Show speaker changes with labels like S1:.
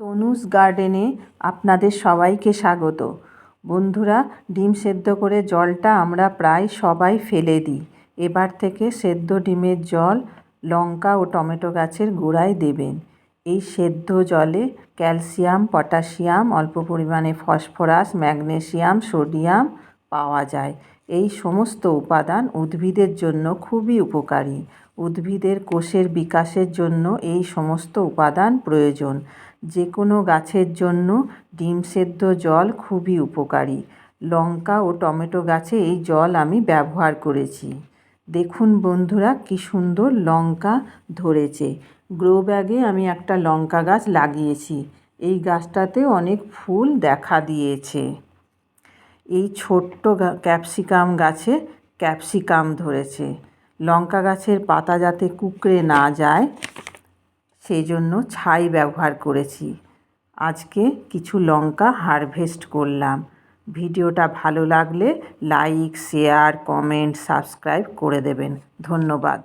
S1: তনুজ গার্ডেনে আপনাদের সবাইকে স্বাগত। বন্ধুরা, ডিম সেদ্ধ করে জলটা আমরা প্রায় সবাই ফেলে দিই। এবার থেকে সেদ্ধ ডিমের জল লঙ্কা ও টমেটো গাছের গোড়ায় দেবেন। এই সেদ্ধ জলে ক্যালসিয়াম, পটাশিয়াম, অল্প পরিমাণে ফসফরাস, ম্যাগনেশিয়াম, সোডিয়াম পাওয়া যায়। এই সমস্ত উপাদান উদ্ভিদের জন্য খুবই উপকারী। উদ্ভিদের কোষের বিকাশের জন্য এই সমস্ত উপাদান প্রয়োজন। যে কোনো গাছের জন্য ডিম সেদ্ধ জল খুবই উপকারী। লঙ্কা ও টমেটো গাছে এই জল আমি ব্যবহার করেছি। দেখুন বন্ধুরা, কি সুন্দর লঙ্কা ধরেছে। গ্রো ব্যাগে আমি একটা লঙ্কা গাছ লাগিয়েছি। এই গাছটাতে অনেক ফুল দেখা দিয়েছে। এই ছোট্ট ক্যাপসিকাম গাছে ক্যাপসিকাম ধরেছে। লঙ্কা গাছের পাতা যাতে কুকড়ে না যায় সেই জন্য ছাই ব্যবহার করেছি। আজকে কিছু লঙ্কা হারভেস্ট করলাম। ভিডিওটা ভালো লাগলে লাইক, শেয়ার, কমেন্ট, সাবস্ক্রাইব করে দেবেন। ধন্যবাদ।